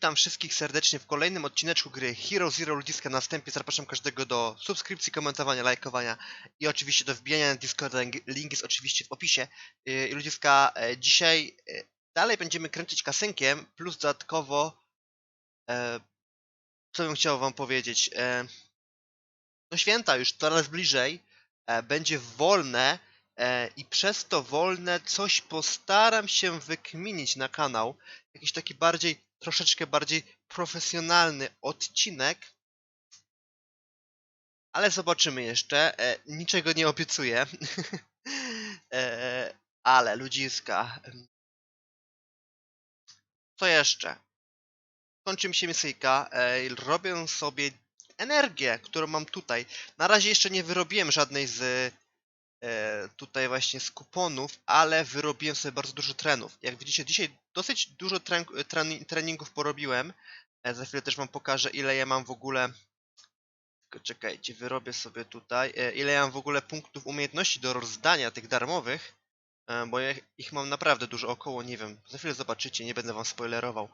Witam wszystkich serdecznie w kolejnym odcineczku gry Hero Zero Ludziska. Na wstępie zapraszam każdego do subskrypcji, komentowania, lajkowania i oczywiście do wbijania na Discord. Link jest oczywiście w opisie. Yy, ludziska, e, dzisiaj e, dalej będziemy kręcić kasynkiem, plus dodatkowo e, co bym chciał wam powiedzieć. No święta już coraz bliżej. Będzie wolne i przez to wolne coś postaram się wykminić na kanał. Jakiś taki bardziej, troszeczkę bardziej profesjonalny odcinek. Ale zobaczymy jeszcze. E, niczego nie obiecuję. e, ale ludziska. Co jeszcze? Kończy mi się misyjka. E, robię sobie energię, którą mam tutaj. Na razie jeszcze nie wyrobiłem żadnej z tutaj właśnie z kuponów, ale wyrobiłem sobie bardzo dużo trenów. Jak widzicie, dzisiaj dosyć dużo tren- treni- treningów porobiłem. E, za chwilę też wam pokażę, ile ja mam w ogóle. Tylko czekajcie, wyrobię sobie tutaj. E, ile ja mam w ogóle punktów umiejętności do rozdania tych darmowych. E, bo ja ich mam naprawdę dużo, około, nie wiem, za chwilę zobaczycie, nie będę wam spoilerował.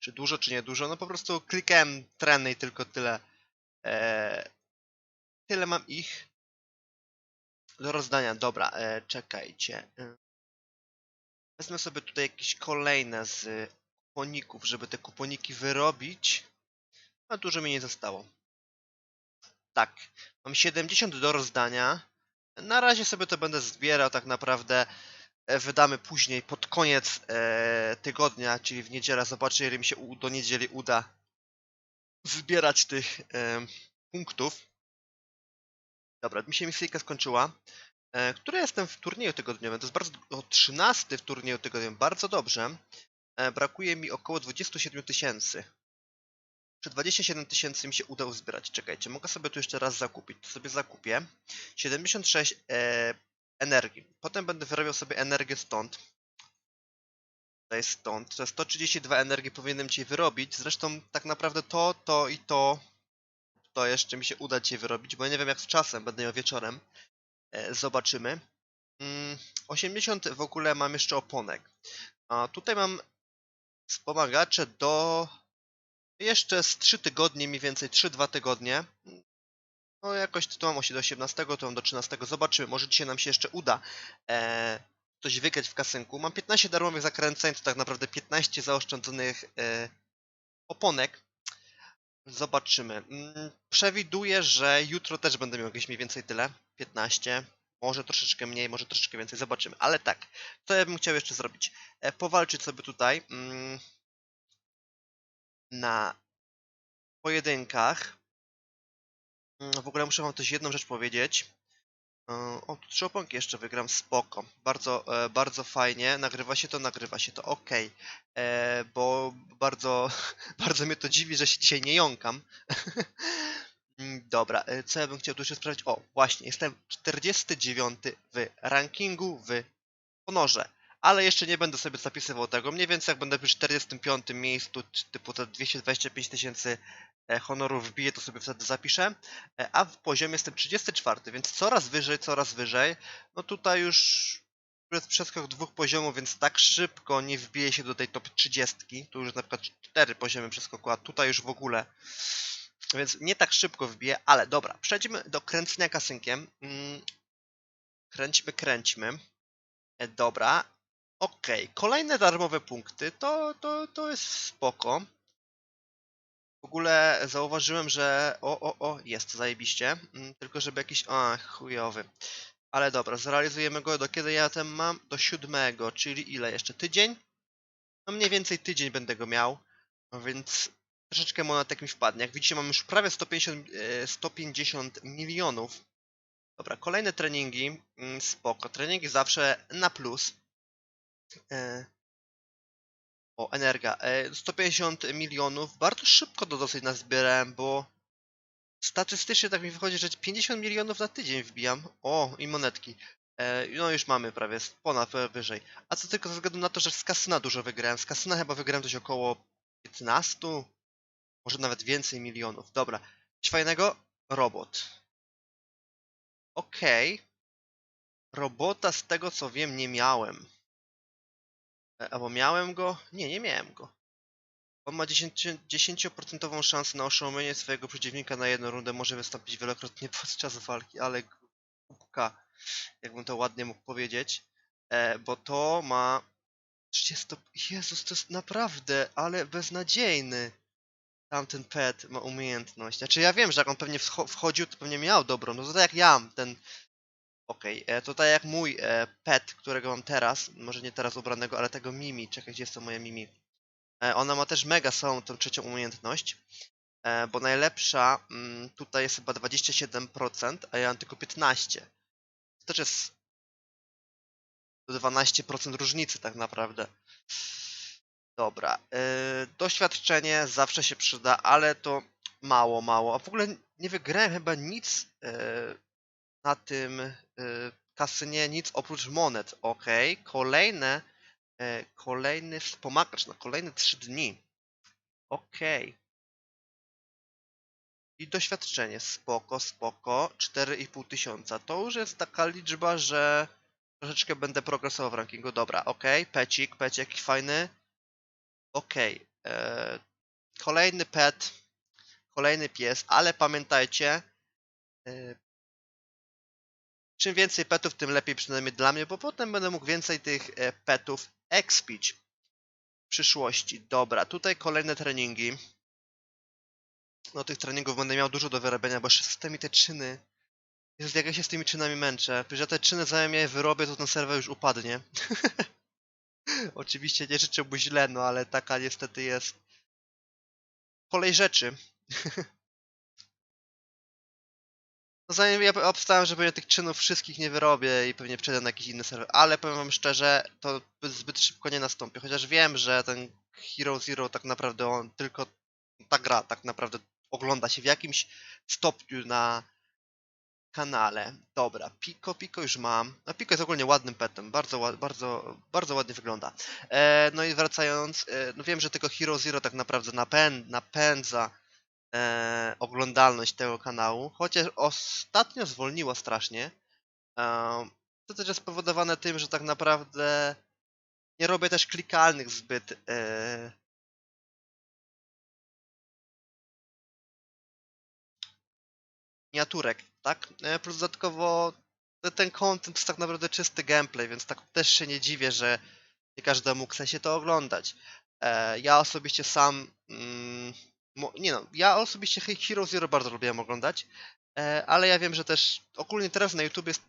Czy dużo, czy nie dużo? No po prostu klikałem treny i tylko tyle. E, tyle mam ich do rozdania. Dobra, e, czekajcie. E, Wezmę sobie tutaj jakieś kolejne z kuponików, żeby te kuponiki wyrobić. A dużo mi nie zostało. Tak, mam 70 do rozdania. Na razie sobie to będę zbierał tak naprawdę. e, Wydamy później pod koniec e, tygodnia, czyli w niedzielę. Zobaczę, ile mi się u, do niedzieli uda zbierać tych e, punktów. Dobra, mi się misyjka skończyła. E, jestem w turnieju tygodniowym. To jest bardzo o 13 w turnieju tygodniowym. Bardzo dobrze. E, brakuje mi około 27 tysięcy. Przy 27 tysięcy mi się uda uzbierać. Czekajcie, mogę sobie tu jeszcze raz zakupić. To sobie zakupię. 76 e, energii. Potem będę wyrabiał sobie energię stąd. Tutaj stąd. To jest 132 energii powinienem ci wyrobić. Zresztą tak naprawdę to, to i to to jeszcze mi się uda dzisiaj wyrobić, bo ja nie wiem jak z czasem, będę miał wieczorem. E, zobaczymy. Mm, 80 w ogóle mam jeszcze oponek. A tutaj mam wspomagacze do jeszcze z 3 tygodnie, mniej więcej 3-2 tygodnie. No jakoś to mam do 18, to mam do 13. Zobaczymy, może dzisiaj nam się jeszcze uda e, coś wygrać w kasynku. Mam 15 darmowych zakręceń, to tak naprawdę 15 zaoszczędzonych e, oponek. Zobaczymy. Mm, Przewiduję, że jutro też będę miał jakieś mniej więcej tyle. 15. Może troszeczkę mniej, może troszeczkę więcej. Zobaczymy. Ale tak, co ja bym chciał jeszcze zrobić? E, powalczyć sobie tutaj mm, na pojedynkach. Mm, W ogóle muszę wam też jedną rzecz powiedzieć. E, O, tu trzy jeszcze wygram, spoko. Bardzo, e, bardzo fajnie. Nagrywa się to, nagrywa się to, ok. E, bo bardzo, bardzo mnie to dziwi, że się dzisiaj nie jąkam. Dobra, co ja bym chciał tu jeszcze sprawdzić? O, właśnie, jestem 49 w rankingu w honorze. Ale jeszcze nie będę sobie zapisywał tego. Mniej więcej jak będę przy 45 miejscu, typu te 225 tysięcy e, honorów wbiję, to sobie wtedy zapiszę. E, A w poziomie jestem 34, więc coraz wyżej, coraz wyżej. No tutaj już jest przeskok dwóch poziomów, więc tak szybko nie wbije się do tej top 30. Tu już na przykład 4 poziomy przeskoku, a tutaj już w ogóle. Więc nie tak szybko wbije, ale dobra, przejdźmy do kręcenia kasynkiem. Mm, Kręćmy, kręćmy. E, Dobra. Okej, kolejne darmowe punkty, to, to, to jest spoko. W ogóle zauważyłem, że... O, o, o, jest, zajebiście. Mm, Tylko żeby jakiś... A, chujowy. Ale dobra, zrealizujemy go do kiedy ja ten mam? Do siódmego, czyli ile jeszcze? Tydzień? No mniej więcej tydzień będę go miał, no więc troszeczkę monetek mi wpadnie. Jak widzicie mam już prawie 150, e, 150 milionów. Dobra, kolejne treningi, mm, spoko. Treningi zawsze na plus. E, O, energia. E, 150 milionów. Bardzo szybko to dosyć nazbierałem, bo statystycznie tak mi wychodzi, że 50 milionów na tydzień wbijam. O, i monetki. E, No już mamy prawie ponad e, wyżej. A co tylko ze względu na to, że z kasyna dużo wygrałem. Z kasyna chyba wygrałem coś około 15, może nawet więcej milionów. Dobra. Coś fajnego? Robot. Okej. Robota z tego co wiem nie miałem. E, Albo miałem go? Nie, nie miałem go. On ma 10%, 10% szansę na oszołomienie swojego przeciwnika na jedną rundę. Może wystąpić wielokrotnie podczas walki, ale głupka, jakbym to ładnie mógł powiedzieć. E, bo to ma 30... Jezus, to jest naprawdę, ale beznadziejny. Tamten pet ma umiejętność. Znaczy ja wiem, że jak on pewnie wchodził, to pewnie miał dobrą. No to tak jak ja, ten... Okej, e, to tak jak mój e, pet, którego mam teraz, może nie teraz ubranego, ale tego Mimi. Czekaj, gdzie jest to moja Mimi? E, ona ma też mega samą tą trzecią umiejętność, e, bo najlepsza mm, tutaj jest chyba 27%, a ja mam tylko 15%. To też jest 12% różnicy tak naprawdę. Dobra. e, doświadczenie zawsze się przyda, ale to mało, mało. A w ogóle nie wygrałem chyba nic e, na tym e, kasynie, nic oprócz monet. Ok, kolejne, e, kolejny wspomagacz na kolejne 3 dni. Okej. I doświadczenie, spoko, spoko, 4,5 tysiąca. To już jest taka liczba, że troszeczkę będę progresował w rankingu. Dobra, okej, pecik, pecik fajny. Okej, e, kolejny pet, kolejny pies, ale pamiętajcie, e, czym więcej petów, tym lepiej przynajmniej dla mnie, bo potem będę mógł więcej tych e, petów expić w przyszłości. Dobra, tutaj kolejne treningi. No tych treningów będę miał dużo do wyrabiania, bo jeszcze z tymi te czyny. Jezus, jak ja się z tymi czynami męczę. Przecież te czyny zanim je wyrobię, to ten serwer już upadnie. Oczywiście nie życzę mu źle, no ale taka niestety jest kolej rzeczy. No zanim ja obstałem, że pewnie tych czynów wszystkich nie wyrobię i pewnie przejdę na jakiś inny serwer, ale powiem wam szczerze, to zbyt szybko nie nastąpi, chociaż wiem, że ten Hero Zero tak naprawdę on tylko, ta gra tak naprawdę ogląda się w jakimś stopniu na kanale. Dobra, Pico, Pico już mam. No Pico jest ogólnie ładnym petem, bardzo, bardzo, bardzo ładnie wygląda. E, no i wracając, e, no wiem, że tylko Hero Zero tak naprawdę napęd, napędza e, oglądalność tego kanału, chociaż ostatnio zwolniło strasznie. E, to też jest spowodowane tym, że tak naprawdę nie robię też klikalnych zbyt e, miniaturek, tak? E, Plus dodatkowo te- ten content to tak naprawdę czysty gameplay, więc tak też się nie dziwię, że nie każdemu chce się to oglądać. E, ja osobiście sam, mm, mo- nie no, ja osobiście He- Hero Zero bardzo lubiłem oglądać, e, ale ja wiem, że też ogólnie teraz na YouTube jest,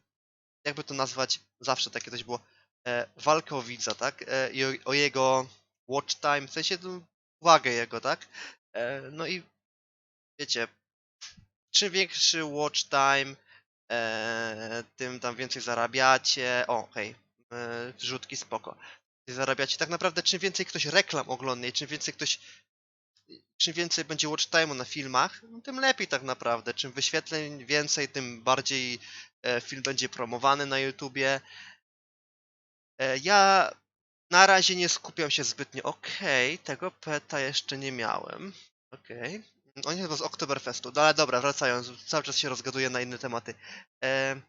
jakby to nazwać, zawsze takie coś było, e, walka o widza, tak? E, I o, o jego watch time, w sensie tą uwagę jego, tak? E, no i wiecie, czym większy watch time, e, tym tam więcej zarabiacie. O, hej, e, rzutki spoko. Zarabiacie. Tak naprawdę czym więcej ktoś reklam ogląda i czym więcej ktoś czym więcej będzie watch time'u na filmach, no, tym lepiej tak naprawdę. Czym wyświetleń więcej, tym bardziej e, film będzie promowany na YouTubie. E, ja na razie nie skupiam się zbytnio. Okej, tego peta jeszcze nie miałem. Okej. On jest chyba z Oktoberfestu. No ale dobra, wracając, cały czas się rozgaduję na inne tematy. E...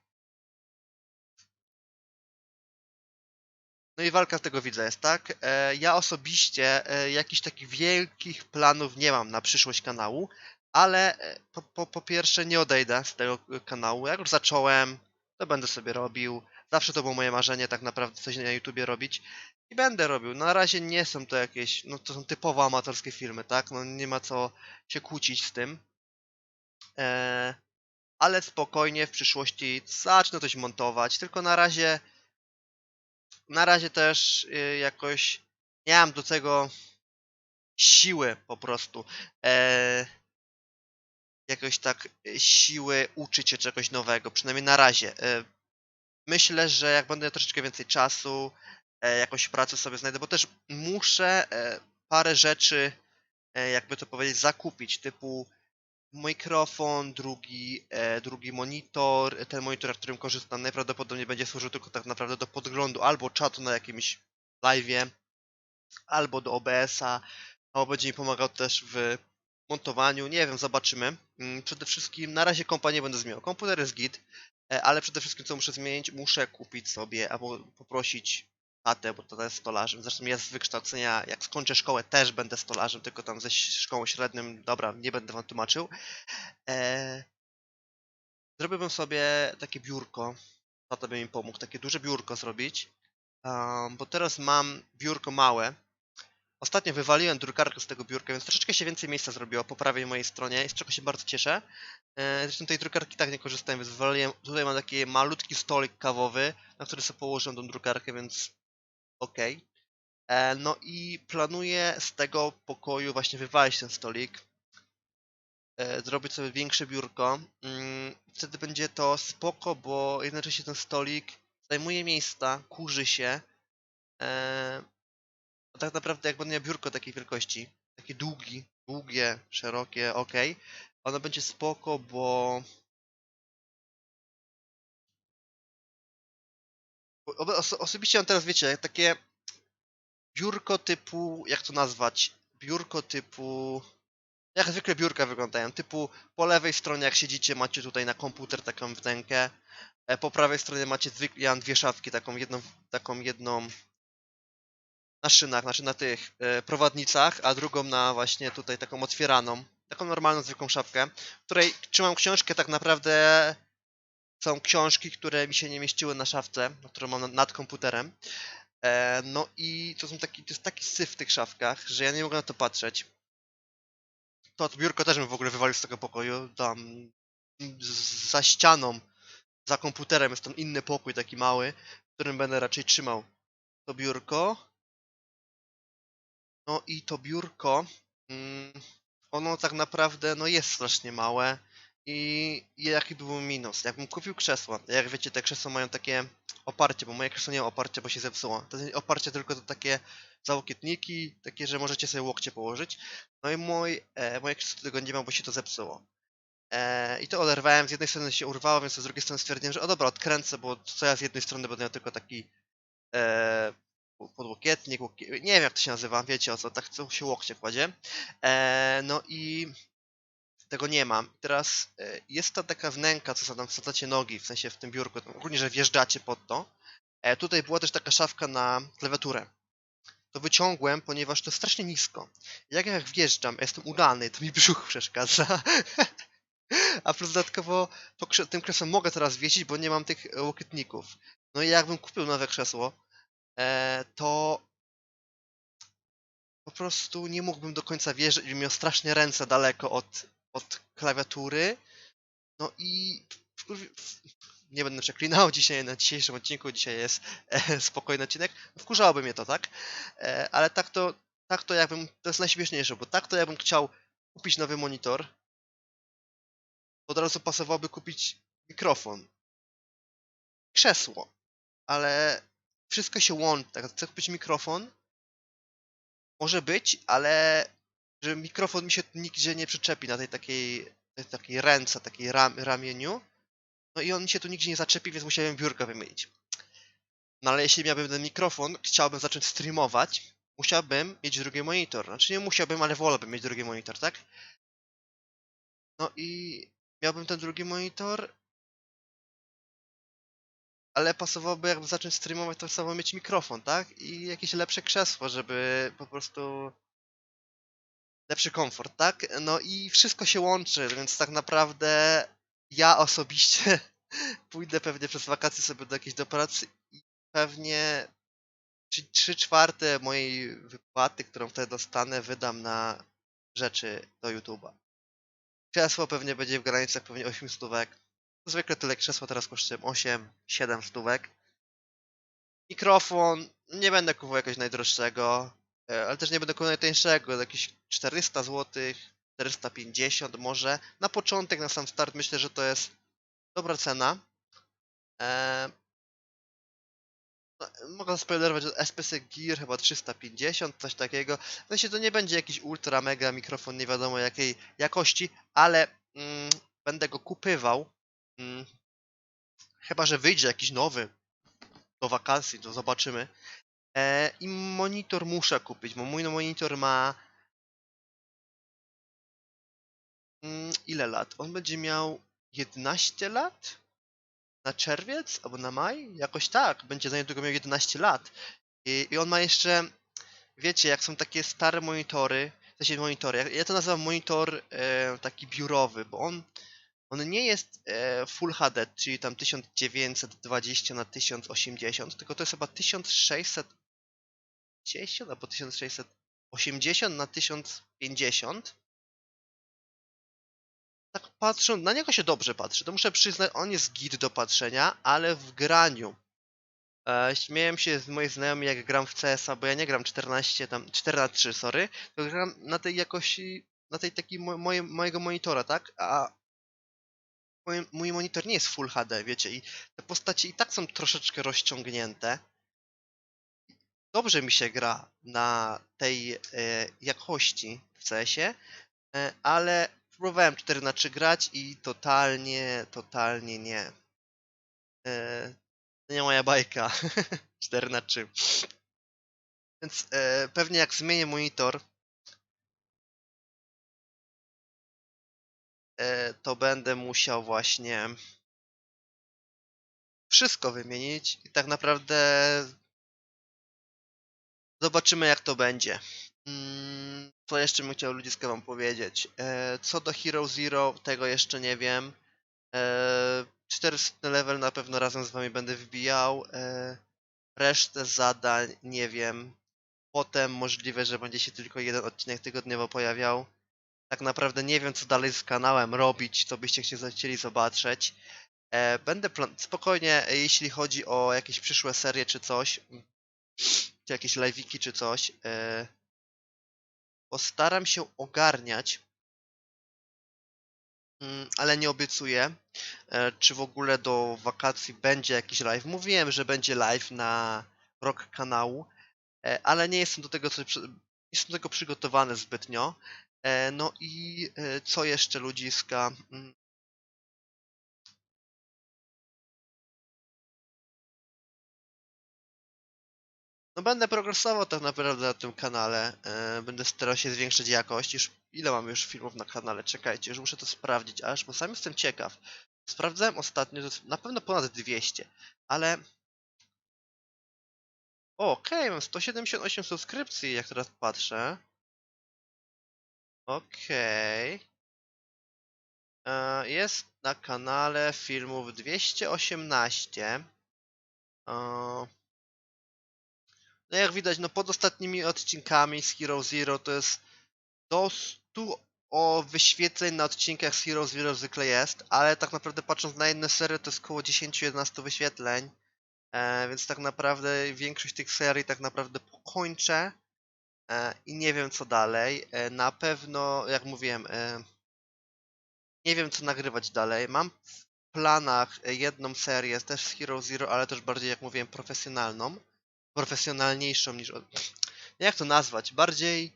No i walka tego widza jest, tak? E, ja osobiście e, jakichś takich wielkich planów nie mam na przyszłość kanału, ale e, po, po, po pierwsze nie odejdę z tego kanału. Jak już zacząłem, to będę sobie robił. Zawsze to było moje marzenie tak naprawdę coś na YouTubie robić i będę robił. Na razie nie są to jakieś, no to są typowo amatorskie filmy, tak? No nie ma co się kłócić z tym. E, ale spokojnie w przyszłości zacznę coś montować, tylko na razie na razie też y, jakoś nie mam do tego siły po prostu. E, jakoś tak siły uczyć się czegoś nowego, przynajmniej na razie. E, myślę, że jak będę miał troszeczkę więcej czasu, e, jakąś pracę sobie znajdę, bo też muszę e, parę rzeczy, e, jakby to powiedzieć, zakupić, typu mikrofon, drugi, e, drugi monitor, ten monitor, na którym korzystam, najprawdopodobniej będzie służył tylko tak naprawdę do podglądu albo czatu na jakimś live'ie, albo do OBS-a, albo będzie mi pomagał też w montowaniu, nie wiem, zobaczymy. Mm, Przede wszystkim na razie kompa nie będę zmieniał. Komputer jest git, e, ale przede wszystkim co muszę zmienić, muszę kupić sobie albo poprosić tatę, bo tata jest stolarzem. Zresztą ja z wykształcenia, jak skończę szkołę, też będę stolarzem, tylko tam ze szkołą średnią, dobra, nie będę wam tłumaczył. E, zrobiłbym sobie takie biurko, tata by mi pomógł, takie duże biurko zrobić, um, bo teraz mam biurko małe. Ostatnio wywaliłem drukarkę z tego biurka, więc troszeczkę się więcej miejsca zrobiło po prawej mojej stronie z czego się bardzo cieszę. E, Zresztą tej drukarki tak nie korzystałem, więc wywaliłem. Tutaj mam taki malutki stolik kawowy, na który sobie położyłem tą drukarkę, więc okej. E, No i planuję z tego pokoju właśnie wywalić ten stolik. e, Zrobić sobie większe biurko. Mm, Wtedy będzie to spoko, bo jednocześnie ten stolik zajmuje miejsca, kurzy się. E, a tak naprawdę jak będę miał biurko takiej wielkości, takie długi, długie, szerokie, ok, ono będzie spoko, bo oso- osobiście mam teraz, wiecie, takie biurko typu, jak to nazwać, biurko typu, jak zwykle biurka wyglądają, typu po lewej stronie jak siedzicie macie tutaj na komputer taką wnękę, e, po prawej stronie macie zwykle, ja mam dwie szafki, taką jedną, taką jedną na szynach, znaczy na tych e, prowadnicach, a drugą na właśnie tutaj taką otwieraną, taką normalną, zwykłą szafkę, w której trzymam książkę, tak naprawdę są książki, które mi się nie mieściły na szafce, którą mam nad- komputerem. E, no i to są taki, to jest taki syf w tych szafkach, że ja nie mogę na to patrzeć. To biurko też bym w ogóle wywalił z tego pokoju, tam za ścianą, za komputerem jest tam inny pokój taki mały, w którym będę raczej trzymał to biurko. No i to biurko, mm, ono tak naprawdę no jest strasznie małe i jaki by był minus? Jakbym kupił krzesło, jak wiecie te krzesła mają takie oparcie, bo moje krzesło nie ma oparcia, bo się zepsuło. To jest oparcie tylko to takie załokietniki, takie, że możecie sobie łokcie położyć. No i mój, e, moje krzesło tego nie ma, bo się to zepsuło. E, I to oderwałem, z jednej strony się urwało, więc z drugiej strony stwierdziłem, że o dobra, odkręcę, bo co ja z jednej strony będę miał tylko taki e, podłokietnik, łokie... nie wiem jak to się nazywa, wiecie o co, tak co się łokcie kładzie. E, no i tego nie mam. Teraz e, jest ta taka wnęka, co tam wsadzacie nogi, w sensie w tym biurku, ogólnie, że wjeżdżacie pod to. E, tutaj była też taka szafka na klawiaturę. To wyciągłem, ponieważ to jest strasznie nisko. Jak jak wjeżdżam, jestem udany, to mi brzuch przeszkadza. A plus dodatkowo tym krzesłem mogę teraz wiesić, bo nie mam tych e, łokietników. No i jakbym kupił nowe krzesło, to po prostu nie mógłbym do końca wierzyć, bym miał strasznie ręce daleko od, od klawiatury. No i nie będę przeklinał dzisiaj na dzisiejszym odcinku, dzisiaj jest e, spokojny odcinek. Wkurzałoby mnie to, tak? E, ale tak to, tak to jakbym, to jest najśmieszniejsze, bo tak to jakbym chciał kupić nowy monitor, od razu pasowałoby kupić mikrofon, krzesło, ale wszystko się łączy. Tak, chcę kupić mikrofon, może być, ale że mikrofon mi się nigdzie nie przyczepi na tej takiej, takiej ręce, takiej ram, ramieniu. No i on mi się tu nigdzie nie zaczepi, więc musiałem biurko wymienić. No ale jeśli miałbym ten mikrofon, chciałbym zacząć streamować, musiałbym mieć drugi monitor. Znaczy nie musiałbym, ale wolałbym mieć drugi monitor, tak? No i miałbym ten drugi monitor, ale pasowałoby jakby zacząć streamować, to samo mieć mikrofon, tak? I jakieś lepsze krzesło, żeby po prostu lepszy komfort, tak? No i wszystko się łączy, więc tak naprawdę ja osobiście pójdę pewnie przez wakacje sobie do jakiejś do pracy i pewnie trzy- trzy czwarte mojej wypłaty, którą wtedy dostanę, wydam na rzeczy do YouTube'a. Krzesło pewnie będzie w granicach pewnie 8 stówek. Zwykle tyle krzesła teraz kosztują 8-7 stówek. Mikrofon nie będę kupował jakiegoś najdroższego, ale też nie będę kupował najtańszego, jakieś 400 zł, 450 może. Na początek, na sam start myślę, że to jest dobra cena. E, no, mogę spoilerować, że SPC Gear chyba 350, coś takiego. W sensie to nie będzie jakiś ultra mega mikrofon nie wiadomo jakiej jakości, ale mm, będę go kupywał. Mm, chyba, że wyjdzie jakiś nowy do wakacji, to zobaczymy. E, I monitor muszę kupić, bo mój monitor ma mm, ile lat? On będzie miał 11 lat? Na czerwiec albo na maj? Jakoś tak, będzie za niedługo miał 11 lat. I, I on ma jeszcze, wiecie, jak są takie stare monitory, w sensie monitory, ja, to nazywam monitor e, taki biurowy, bo on, on nie jest e, Full HD, czyli tam 1920 na 1080, tylko to jest chyba 1610 albo 1680 na 1050. Tak patrząc, na niego się dobrze patrzy, to muszę przyznać, on jest git do patrzenia, ale w graniu E, się z moich znajomych, jak gram w CS-a, bo ja nie gram 14, tam 4 na 3 sorry, to gram na tej jakości, na tej takiej mo moje, mojego monitora, tak? A mój, mój monitor nie jest Full HD, wiecie, i te postacie i tak są troszeczkę rozciągnięte. Dobrze mi się gra na tej e, jakości w CS-ie, e, ale próbowałem 4 na 3 grać i totalnie, totalnie nie. E, to nie moja bajka. 4 na 3. Więc pewnie jak zmienię monitor, to będę musiał właśnie wszystko wymienić i tak naprawdę zobaczymy jak to będzie. Mm, co jeszcze bym chciał ludziska wam powiedzieć? E, co do Hero Zero, tego jeszcze nie wiem. E, 400 level na pewno razem z wami będę wbijał. E, resztę zadań nie wiem. Potem możliwe, że będzie się tylko jeden odcinek tygodniowo pojawiał. Tak naprawdę nie wiem, co dalej z kanałem robić, co byście chcieli zobaczyć. E, będę spokojnie, e, jeśli chodzi o jakieś przyszłe serie czy coś, czy jakieś live'iki czy coś, e, postaram się ogarniać Mm, ale nie obiecuję, e, czy w ogóle do wakacji będzie jakiś live. Mówiłem, że będzie live na rok kanału, e, ale nie jestem do tego, co, jestem do tego przygotowany zbytnio. No i co jeszcze ludziska? No będę progresował tak naprawdę na tym kanale. Będę starał się zwiększyć jakość. Już ile mam już filmów na kanale? Czekajcie, już muszę to sprawdzić, aż bo sam jestem ciekaw. Sprawdzałem ostatnio, to na pewno ponad 200, ale... Okej, okay, mam 178 subskrypcji, jak teraz patrzę. Okej. Okay. Jest na kanale filmów 218. No jak widać, no pod ostatnimi odcinkami z Hero Zero to jest do 100 o wyświetleń na odcinkach z Hero Zero zwykle jest, ale tak naprawdę patrząc na jedne serie to jest około 10-11 wyświetleń, e, więc tak naprawdę większość tych serii tak naprawdę pokończę e, i nie wiem co dalej. E, na pewno, jak mówiłem, e, nie wiem co nagrywać dalej. Mam w planach jedną serię też z Hero Zero, ale też bardziej, jak mówiłem, profesjonalną. Profesjonalniejszą niż... Jak to nazwać? Bardziej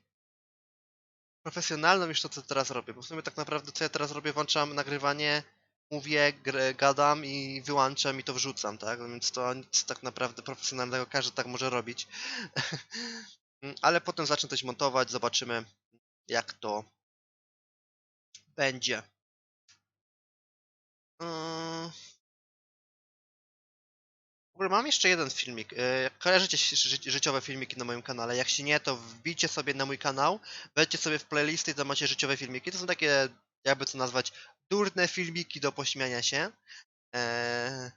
profesjonalną niż to, co teraz robię. Bo w sumie tak naprawdę, co ja teraz robię, włączam nagrywanie, mówię, gadam i wyłączam i to wrzucam, tak? Więc to nic tak naprawdę profesjonalnego każdy tak może robić. Ale potem zacznę coś montować, zobaczymy jak to będzie. Yy ogóle mam jeszcze jeden filmik. E, kojarzycie ży życiowe filmiki na moim kanale? Jak się nie, to wbijcie sobie na mój kanał, wejdźcie sobie w playlisty i tam macie życiowe filmiki. To są takie, jakby to nazwać, durne filmiki do pośmiania się. Eee,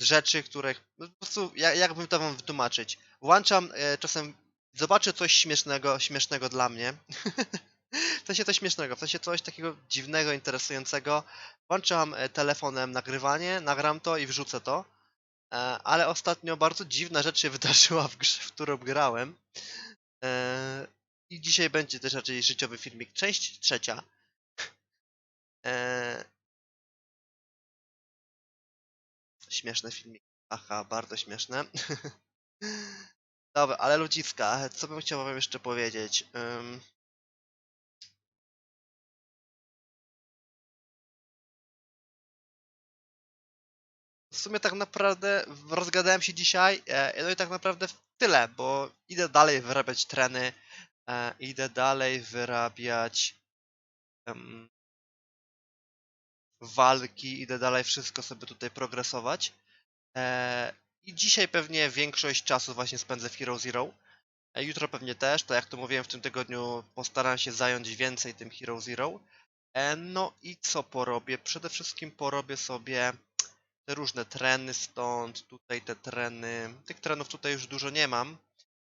rzeczy, których no, po prostu, jak, jakbym to wam wytłumaczyć. Włączam e, czasem, zobaczę coś śmiesznego, śmiesznego dla mnie. w sensie coś śmiesznego, w sensie coś takiego dziwnego, interesującego. Włączam e, telefonem nagrywanie, nagram to i wrzucę to. E, ale ostatnio bardzo dziwna rzecz się wydarzyła w grze, w którą grałem. E, I dzisiaj będzie też raczej życiowy filmik. Część trzecia. E, śmieszne filmik. Aha, bardzo śmieszne. Dobra, ale ludziska, co bym chciał wam jeszcze powiedzieć? w sumie tak naprawdę rozgadałem się dzisiaj, e, no i tak naprawdę tyle, bo idę dalej wyrabiać treny, e, idę dalej wyrabiać walki, idę dalej wszystko sobie tutaj progresować. E, I dzisiaj pewnie większość czasu właśnie spędzę w Hero Zero. Jutro pewnie też, tak jak to mówiłem w tym tygodniu, postaram się zająć więcej tym Hero Zero. No i co porobię? Przede wszystkim porobię sobie te różne treny stąd, tutaj te treny. Tych trenów tutaj już dużo nie mam,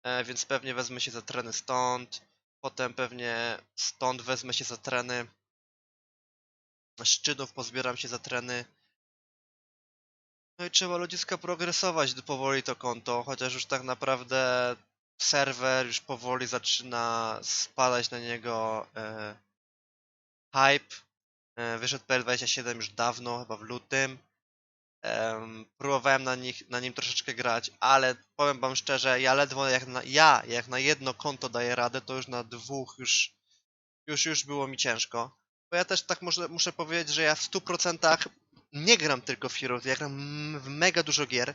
e, więc pewnie wezmę się za treny stąd. Potem pewnie stąd wezmę się za treny szczytów, pozbieram się za treny. No i trzeba ludziska progresować powoli to konto, chociaż już tak naprawdę serwer już powoli zaczyna spadać na niego e, hype. E, wyszedł PL27 już dawno, chyba w lutym. Em, próbowałem na, nich, na nim troszeczkę grać, ale powiem wam szczerze, ja ledwo jak na, ja jak na jedno konto daję radę, to już na dwóch już, już, już było mi ciężko. Bo ja też tak może, muszę powiedzieć, że ja w 100% nie gram tylko w Heroes, ja gram w mega dużo gier.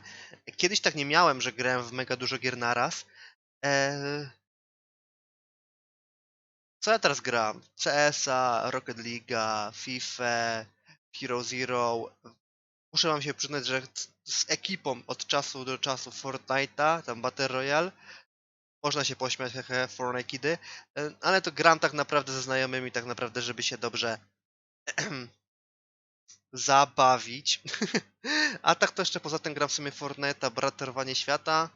Kiedyś tak nie miałem, że grałem w mega dużo gier naraz. Eee... Co ja teraz gram? CS-a, Rocket League'a, FIFA, Hero Zero. Muszę wam się przyznać, że z ekipą od czasu do czasu Fortnite'a, tam Battle Royale, można się pośmiać, hehe, Fortnite, ale to gram tak naprawdę ze znajomymi, tak naprawdę, żeby się dobrze zabawić. A tak to jeszcze poza tym gram w sumie Fortnite'a, Braterowanie Świata.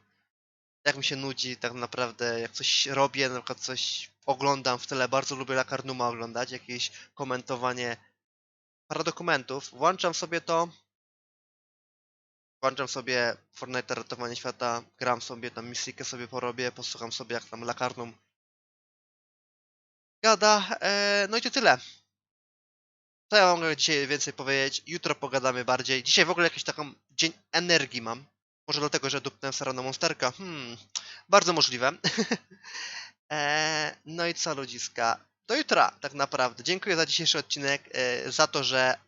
Jak mi się nudzi, tak naprawdę, jak coś robię, na przykład coś oglądam w tyle, bardzo lubię Lakarnuma oglądać, jakieś komentowanie paradokumentów. Włączam sobie to, włączam sobie Fortnite Ratowanie Świata, gram sobie tam misyjkę sobie porobię, posłucham sobie jak tam Lakarnum gada. E, no i to tyle. Co ja mogę dzisiaj więcej powiedzieć? Jutro pogadamy bardziej. Dzisiaj w ogóle jakiś taką dzień energii mam. Może dlatego, że dupnę Sarana Monsterka. Hmm, bardzo możliwe. e, no i co ludziska? Do jutra tak naprawdę. Dziękuję za dzisiejszy odcinek, e, za to, że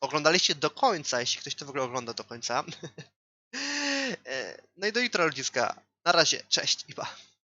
oglądaliście do końca, jeśli ktoś to w ogóle ogląda do końca. e, no i do jutra ludziska. Na razie, cześć i pa.